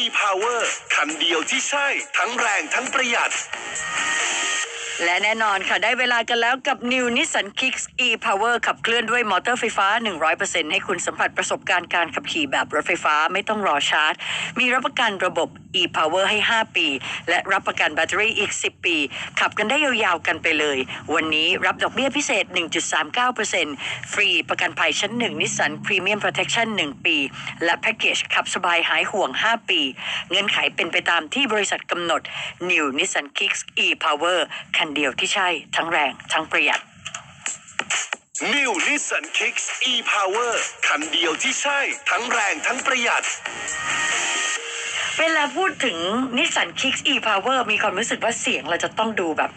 e-power คันเดียวที่ใช่ ทั้งแรงทั้งประหยัด และแน่นอนค่ะ ได้เวลากันแล้วกับ New Nissan Kicks e-Power ขับเคลื่อนด้วยมอเตอร์ไฟฟ้า 100%ให้คุณสัมผัสประสบการณ์การขับขี่แบบรถไฟฟ้าไม่ต้องรอชาร์จ มีรับประกันระบบ e-Power ให้ 5 ปี และรับประกันแบตเตอรี่อีก 10 ปี ขับกันได้ยาวๆกันไปเลย วันนี้รับดอกเบี้ยพิเศษ 1.39%ฟรีประกันภัยชั้น1 Nissan Premium Protection 1 ปี และแพ็กเกจขับสบายหายห่วง 5 ปี เงื่อนไขเป็นไปตามที่บริษัทกำหนด New Nissan Kicks e-Power คันเดียวที่ใช่ ทั้งแรงทั้งประหยัด New Nissan Kicks e-power คันเดียวที่ใช่ ทั้งแรงทั้งประหยัด เวลาพูดถึง Nissan Kicks e-Power มีความรู้สึกว่าเสียงเราจะต้องดูแบบ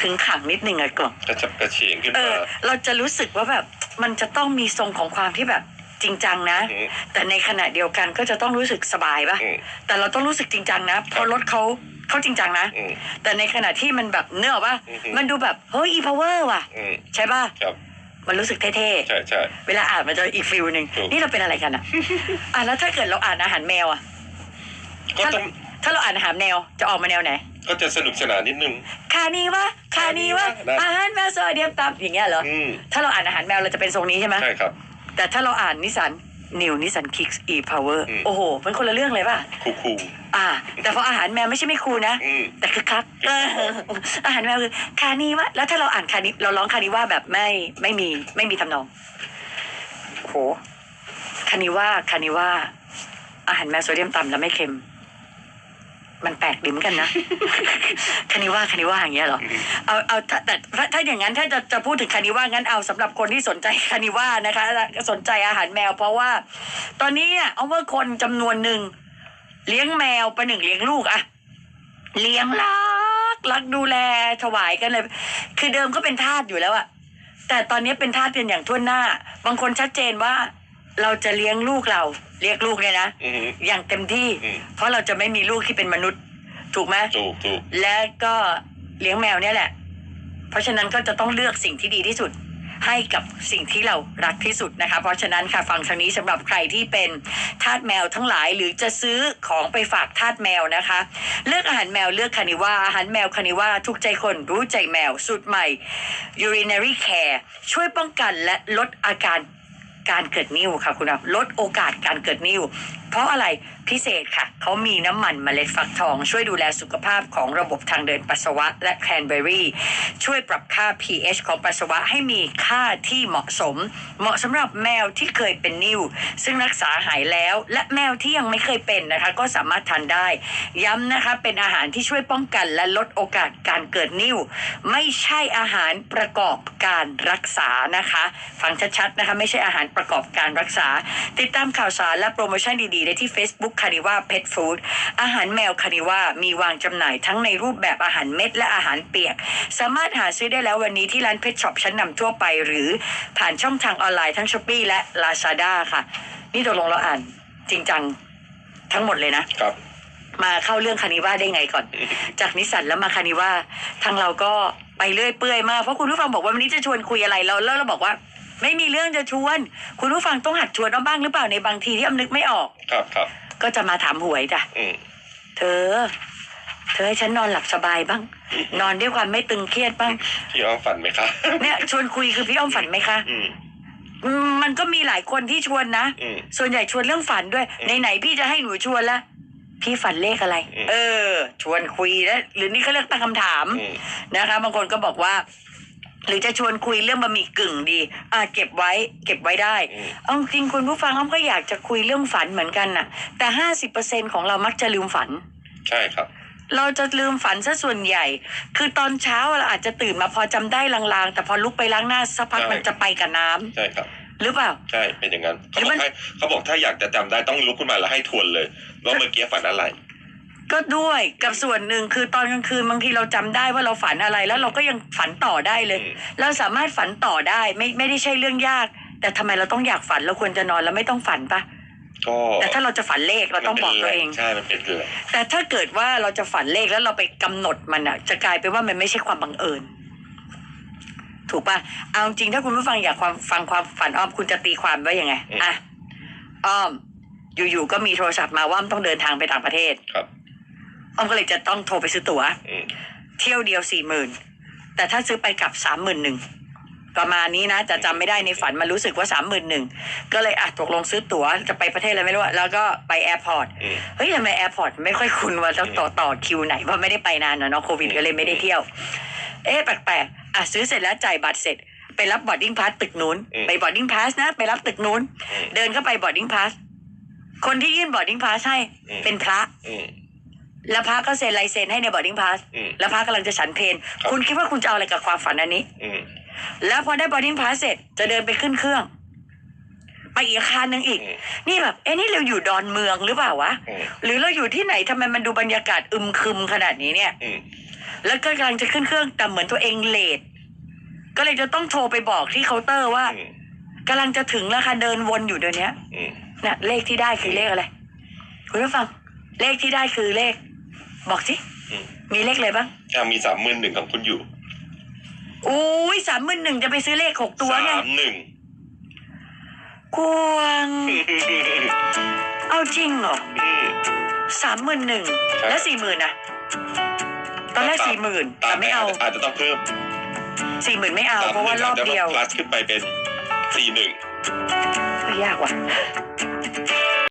ขึงขังนิดนึงอะกล่องกระจับกระเฉงขึ้นเอมาอ เราจะรู้สึกว่าแบบมันจะต้องมีทรงของความที่แบบจริงจังนะ อืม แต่ในขณะเดียวกันก็จะต้องรู้สึกสบายปะอืม แต่เราต้องรู้สึกจริงจังนะเพราะรถเขาเขาจริงจังนะ อืม แต่ในขณะที่มันแบบเนื้อว่าอือฮึ มันดูแบบเฮ้ย e-power ว่ะ อืมใช่ป่ะ ครับมันรู้สึกเท่ใช่ใช่ ๆ เวลาอ่านมันจะอีกฟิลหนึ่งถูก นี่เราเป็นอะไรกันอะ อะแล้วถ้าเกิดเราอ่านอาหารแมวอะ ก็ถ้าต้องถ้าเราอ่านอาหารแมวจะออกมาแนวไหน ก็จะสนุกสนานนิดนึง คานีวะคานีวะได้ อาหารแมวโซเดียมต่ำอย่างเงี้ยเหรออืมถ้าเราอ่านอาหารแมวเราจะเป็นทรงนี้ใช่ไหมใช่ครับ แต่ถ้าเราอ่านนิสันนิวนิสันคิกส์อีพาวเวอร์อืม โอ้โหมันคนละเรื่องเลยป่ะ คูคูอ่า แต่พออาหารแมวไม่ใช่ไม่คูลนะ อืม แต่คือคักเอออาหารแมวคือคานีวะแล้วถ้าเราอ่านคานีเราร้องคานีว่าแบบไม่ไม่มีไม่มีทำนองโอ้โหคานีว่าคานีว่าอาหารแมวโซเดียมต่ำแล้วไม่เค็ม มันแปลกดิมอนกันนะคานิว่าคานิว่าอย่างเงี้ยเหรอเอาเอาถ้าแต่ถ้าถ้าอย่างนั้นถ้าจะจะพูดถึงคานิว่างั้นเอาสำหรับคนที่สนใจคานิว่านะคะ สนใจอาหารแมว เพราะว่า ตอนนี้อะเอาว่าคนจำนวนหนึ่งเลี้ยงแมวประหนึ่งเลี้ยงลูกอะเลี้ยงรักรักดูแลถวายกันเลย คือเดิมก็เป็นทาสอยู่แล้วอะแต่ตอนนี้เป็นทาสเป็นอย่างทั่วหน้า บางคนชัดเจนว่า เราจะเลี้ยงลูกเราเลี้ยงลูกเนี่ยนะอืม อย่างเต็มที่ อืม เพราะเราจะไม่มีลูกที่เป็นมนุษย์ ถูกไหมถูกถูกและก็เลี้ยงแมวเนี่ยแหละ เพราะฉะนั้นก็จะต้องเลือกสิ่งที่ดีที่สุด ให้กับสิ่งที่เรารักที่สุดนะคะ เพราะฉะนั้นค่ะฟังทางนี้สำหรับใครที่เป็นทาสแมวทั้งหลายหรือจะซื้อของไปฝากทาสแมวนะคะ เลือกอาหารแมวเลือกคานิว่าอาหารแมวคานิว่าถูกใจคนรู้ใจแมวสูตรใหม่ urinary care ช่วยป้องกันและลดอาการ การเกิดนิ่วค่ะคุณครับลดโอกาสการเกิดนิ่ว เพราะอะไรพิเศษค่ะ เขามีน้ำมันเมล็ดฟักทอง ช่วยดูแลสุขภาพของระบบทางเดินปัสสาวะและแคนเบอรี่ ช่วยปรับค่า pH ของปัสสาวะให้มีค่าที่เหมาะสม เหมาะสำหรับแมวที่เคยเป็นนิ่ว ซึ่งรักษาหายแล้ว และแมวที่ยังไม่เคยเป็นนะคะ ก็สามารถทานได้ ย้ำนะคะเป็นอาหารที่ช่วยป้องกันและลดโอกาสการเกิดนิ่ว ไม่ใช่อาหารประกอบการรักษานะคะ ฟังชัดๆนะคะ ไม่ใช่อาหารประกอบการรักษา ติดตามข่าวสารและโปรโมชั่นดีๆได้ที่ Facebook คานิว่าเพ t ฟู้ดอาหารแมวคานิว่ามีวางจำหน่ายทั้งในรูปแบบอาหารเม็ดและอาหารเปียก สามารถหาซื้อได้แล้ววันนี้ที่ร้านเพชช็อปชั้นนำทั่วไปหรือผ่านช่องทางออนไลน์ทั้งช้อปปีและ Lazada ค่ะ นี่ตกลงเราอ่านจริงจังทั้งหมดเลยนะ ครับ มาเข้าเรื่องคานิว่าได้ไงก่อน จากนิสสันแล้วมาคานิว่าทางเราก็ไปเรื่อยเปื่อยมากเพราะคุณผู้ฟังบอกว่าวันนี้จะชวนคุยอะไรเราแล้วเราบอกว่า ไม่มีเรื่องจะชวน คุณผู้ฟังต้องหัดชวนเราบ้างหรือเปล่าในบางทีที่อ้ำนึกไม่ออก ครับครับ ก็จะมาถามหวยจ้ะอืมเธอ เธอให้ฉันนอนหลับสบายบ้าง นอนด้วยความไม่ตึงเครียดบ้าง พี่อ้อมฝันไหมครับเนี่ยชวนคุยคือพี่อ้อมฝันไหมคะอืมอืมมันก็มีหลายคนที่ชวนนะอืมส่วนใหญ่ชวนเรื่องฝันด้วยอืมไหนๆพี่จะให้หนูชวนละพี่ฝันเลขอะไรอืมเออ ชวนคุยแล้วหรือนี่เขาเรียกตั้งคำถามอืมนะคะ บางคนก็บอกว่า หรือจะชวนคุยเรื่องบะหมี่กึ่งดีอ่าเก็บไว้ เก็บไว้ได้อืมเอาจริงคุณผู้ฟังอ้อมก็อยากจะคุยเรื่องฝันเหมือนกันน่ะ แต่ห้าสิบเปอร์เซ็นของเรามักจะลืมฝัน ใช่ครับ เราจะลืมฝันซะส่วนใหญ่ คือตอนเช้าเราอาจจะตื่นมาพอจำได้ลางๆ แต่พอลุกไปล้างหน้าสักพักใช่มันจะไปกับน้ำใช่ครับหรือเปล่า ใช่เป็นอย่างนั้นหเขารือบอมันกให้เขาบอกถ้าอยากจะจำได้ต้องลุกขึ้นมาแล้วให้ทวนเลยว่าเมื่อกี้ฝันอะไร ก็ด้วยกับส่วนหนึ่งคือตอนกลางคืนบางทีเราจำได้ว่าเราฝันอะไรแล้วเราก็ยังฝันต่อได้เลยอืมเราสามารถฝันต่อได้ไม่ไม่ได้ใช่เรื่องยาก แต่ทำไมเราต้องอยากฝันเราควรจะนอนแล้วไม่ต้องฝันปะก็แต่ถ้าเราจะฝันเลขเราต้องบอกตัวเองใช่มันเป็นเกลือแต่ถ้าเกิดว่าเราจะฝันเลขแล้วเราไปกำหนดมันอะ จะกลายเป็นว่ามันไม่ใช่ความบังเอิญถูกปะเอาจริงถ้าคุณผู้ฟังอยากความฟังความฝันอ้อมคุณจะตีความว่ายังไงอะอ้อมอยู่ๆก็มีโทรศัพท์มาว่าอ้อมต้องเดินทางไปต่างประเทศครับ อ้อมก็เลยจะต้องโทรไปซื้อตั๋วอืมเที่ยวเดียวสี่หมื่นแต่ถ้าซื้อไปกลับสามหมื่นหนึ่งประมาณนี้นะจะจำไม่ได้ในฝันมันรู้สึกว่าสามหมื่นหนึ่งก็เลยอะตกลงซื้อตั๋วจะไปประเทศอะไรไม่รู้อะแล้วก็ไปแอร์พอร์ตอืมเฮ้ยทำไมแอร์พอร์ตไม่ค่อยคุ้นว่าต้องต่อต่อคิวไหนเพราะไม่ได้ไปนานนะเนาะโควิดก็เลยไม่ได้เที่ยว เอ๊ะแปลกๆอะซื้อเสร็จแล้วจ่ายบัตรเสร็จ ไปรับบอร์ดดิ้งพาสตึกนู้นอืมไปบอร์ดดิ้งพาสนะ ไปรับตึกนู้นอืมเดินเข้าไปบอร์ดดิ้งพาสคนที่ยื่นบอร์ดดิ้งพาสให้อืมเป็นพระอืม แล้วพระก็เซ็นลายเซ็นให้ในบอร์ดดิ้งพาสอืมแล้วพระกำลังจะฉันเพนครับ คุณคิดว่าคุณจะเอาอะไรกับความฝันอันนี้ อืมแล้วพอได้บอร์ดดิ้งพาสเสร็จจะเดินไปขึ้นเครื่อง ไปอีกอาคารหนึ่งอีก อืมนี่แบบเอ๊ะนี่เราอยู่ดอนเมืองหรือเปล่าวะ อืมหรือเราอยู่ที่ไหนทำไมมันดูบรรยากาศอึมครึมขนาดนี้เนี่ย อืมแล้วก็กำลังจะขึ้นเครื่องแต่เหมือนตัวเองเลทก็เลยจะต้องโทรไปบอกที่เคาน์เตอร์ว่าอืมกำลังจะถึงแล้วค่ะเดินวนอยู่เดี๋ยวนี้อืม น่ะเลขที่ได้คือเลขอะไร คุณผู้ฟัง เลขที่ได้คือเลข บอกสิอืมมีเลขอะไรบ้างอะมีสามหมื่นหนึ่งของคุณอยู่อุ้ยสามหมื่นหนึ่งจะไปซื้อเลขหกตัวไงสามหนึ่งกวงเอาจริงเหรออืม สามหมื่นหนึ่งใช่ แล้วสี่หมื่นอะตอนแรกสี่หมื่นตาแต่มไม่เอาอาจจะต้องเพิ่มสี่หมื่นไม่เอา เพราะว่ารอบเดียว พลัสขึ้นไปเป็นสี่หนึ่งยากว่ะ